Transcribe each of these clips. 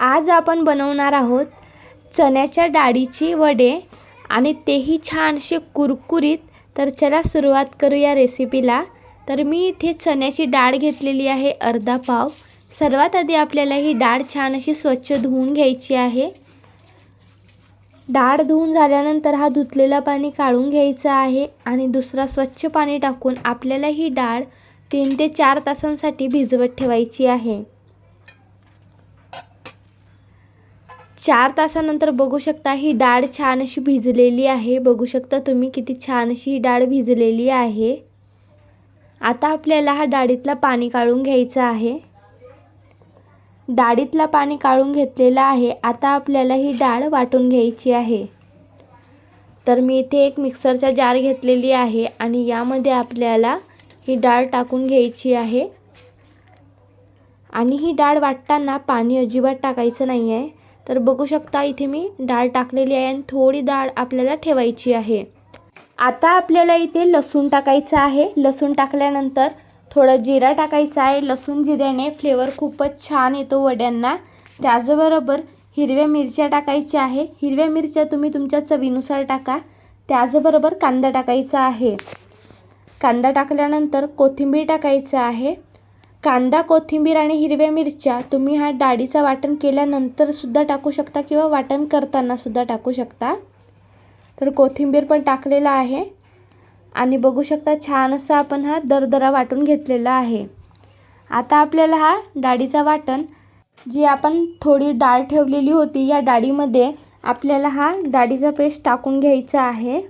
आज आपण बनवणार आहोत चण्याच्या डाळीची वडे आणि तेही छानसे कुरकुरीत. तर चला सुरुवात करूया रेसिपीला. तर मी इथे चण्याची डाळ घेतलेली आहे अर्धा पाव. सर्वात आधी आपल्याला ही डाळ छान अशी स्वच्छ धुवून घ्यायची आहे. डाळ धुवून झाल्यानंतर हा धुतलेला पाणी काढून घ्यायचं आहे आणि दुसरा स्वच्छ पाणी टाकून आपल्याला ही डाळ तीन ते चार तासांसाठी भिजवत ठेवायची आहे. चार तासानंतर बघू शकता ही डाळ छान अशी भिजलेली आहे. बघू शकता तुम्ही किती छान अशी ही डाळ भिजलेली आहे. आता आपल्याला हा डाळीतला पाणी काढून घ्यायचं आहे. डाळीतला पाणी काढून घेतलेलं आहे. आता आपल्याला ही डाळ वाटून घ्यायची आहे. तर मी इथे एक मिक्सरचा जार घेतलेली आहे आणि यामध्ये आपल्याला ही डाळ टाकून घ्यायची आहे. आणि ही डाळ वाटताना पाणी अजिबात टाकायचं नाही आहे तर बघू शकता इथे मी डाळ टाकलेली आहे आणि थोडी डाळ आपल्याला ठेवायची आहे. आता आपल्याला इथे लसूण टाकायचं आहे. लसूण टाकल्यानंतर थोडं जिरा टाकायचं आहे. लसूण जिऱ्याने फ्लेवर खूपच छान येतो वड्यांना. त्याचबरोबर हिरव्या मिरच्या टाकायच्या आहे. हिरव्या मिरच्या तुम्ही तुमच्या चवीनुसार टाका. त्याचबरोबर कांदा टाकायचा आहे. कांदा टाकल्यानंतर कोथिंबीर टाकायचं आहे. कांदा कोथिंबीर आणि हिरव्या मिरच्या तुम्ही हा डाळीचा वाटण केल्यानंतरसुद्धा टाकू शकता किंवा वाटण करतानासुद्धा टाकू शकता. तर कोथिंबीर पण टाकलेला आहे. आणि बघू शकता छान असा आपण हा दरदरा वाटून घेतलेला आहे. आता आपल्याला हा डाळीचा वाटण जी आपण थोडी डाळ ठेवलेली होती या डाळीमध्ये आपल्याला हा डाळीचा पेस्ट टाकून घ्यायचा आहे.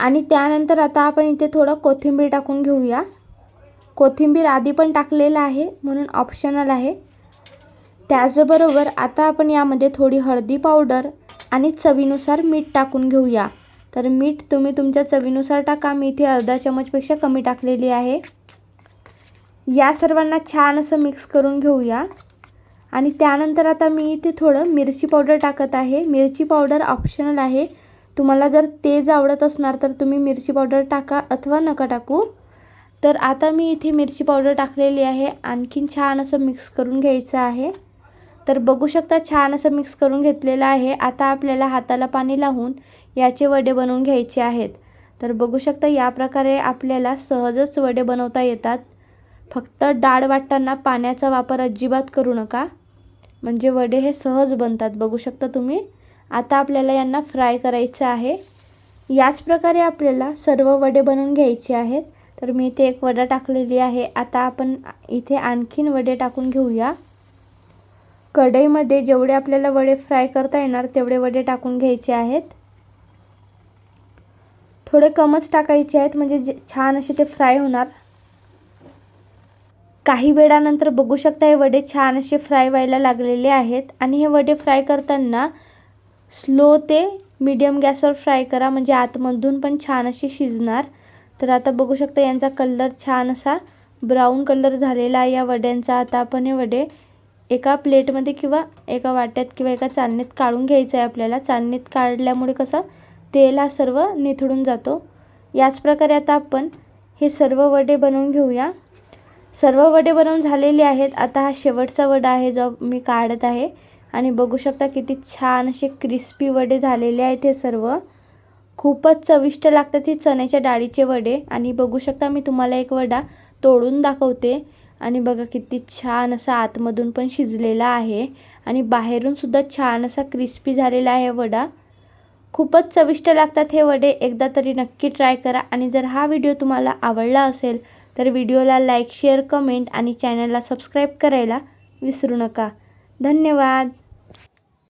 आणि त्यानंतर आता आपण इथे थोडं कोथिंबीर टाकून घेऊया. कोथिंबीर आधी पण टाकलेलं आहे म्हणून ऑप्शनल आहे. त्याचबरोबर आता आपण यामध्ये थोडी हळदी पावडर आणि चवीनुसार मीठ टाकून घेऊया. तर मीठ तुम्ही तुमच्या चवीनुसार टाका. मी इथे अर्धा चमचपेक्षा कमी टाकलेली आहे. या सर्वांना छान असं मिक्स करून घेऊया. आणि त्यानंतर आता मी इथे थोडं मिरची पावडर टाकत आहे. मिरची पावडर ऑप्शनल आहे. तुम्हाला जर तेज आवडत असणार तर तुम्ही मिरची पावडर टाका अथवा नका टाकू. तर आता मी इथे मिरची पावडर टाकलेली आहे. आणखीन छान असं मिक्स करून घ्यायचं आहे. तर बघू शकता छान असं मिक्स करून घेतलेलं आहे. आता आपल्याला हाताला पाणी लावून याचे वडे बनवून घ्यायचे आहेत. तर बघू शकता या प्रकारे आपल्याला सहजच वडे बनवता येतात. फक्त डाळ वाटताना पाण्याचा वापर अजिबात करू नका. म्हणजे वडे हे सहज बनतात. बघू शकता तुम्ही. आता आपल्याला यांना फ्राय करायचं आहे. याच प्रकारे आपल्याला सर्व वडे बनवून घ्यायचे आहेत. तर मी इथे एक वडा टाकलेली आहे. आता आपण इथे आणखीन वडे टाकून घेऊया. कढईमध्ये जेवढे आपल्याला वडे फ्राय करता येणार तेवढे वडे टाकून घ्यायचे आहेत. थोडे कमच टाकायचे आहेत म्हणजे जे छान असे ते फ्राय होणार. काही वेळानंतर बघू शकता हे वडे छान असे फ्राय व्हायला लागलेले आहेत. आणि हे वडे फ्राय करताना स्लो ते मीडियम गॅसवर फ्राय करा. म्हणजे आतमधून पण छान अशी शिजणार. तर आता बघू शकता यांचा कलर छान असा ब्राऊन कलर झालेला आहे या वड्यांचा. आता आपण हे वडे एका प्लेटमध्ये किंवा एका वाट्यात किंवा एका चांदणीत काढून घ्यायचं आहे आपल्याला. चांदणीत काढल्यामुळे कसं तेल हा सर्व निथळून जातो. याच प्रकारे आता आपण हे सर्व वडे बनवून घेऊया. सर्व वडे बनवून झालेले आहेत. आता हा शेवटचा वडा आहे जो मी काढत आहे. आणि बघू शकता किती छान असे क्रिस्पी वडे झालेले आहेत हे सर्व. खूपच चविष्ट लागतात हे चण्याच्या डाळीचे वडे. आणि बघू शकता मी तुम्हाला एक वडा तोडून दाखवते. आणि बघा किती छान असा आतमधून पण शिजलेला आहे. आणि बाहेरून सुद्धा छान असा क्रिस्पी झालेला आहे वडा. खूपच चविष्ट लागतात हे वडे. एकदा तरी नक्की ट्राय करा. आणि जर हा व्हिडिओ तुम्हाला आवडला असेल तर व्हिडिओला लाईक शेअर कमेंट आणि चॅनलला सबस्क्राईब करायला विसरू नका. धन्यवाद.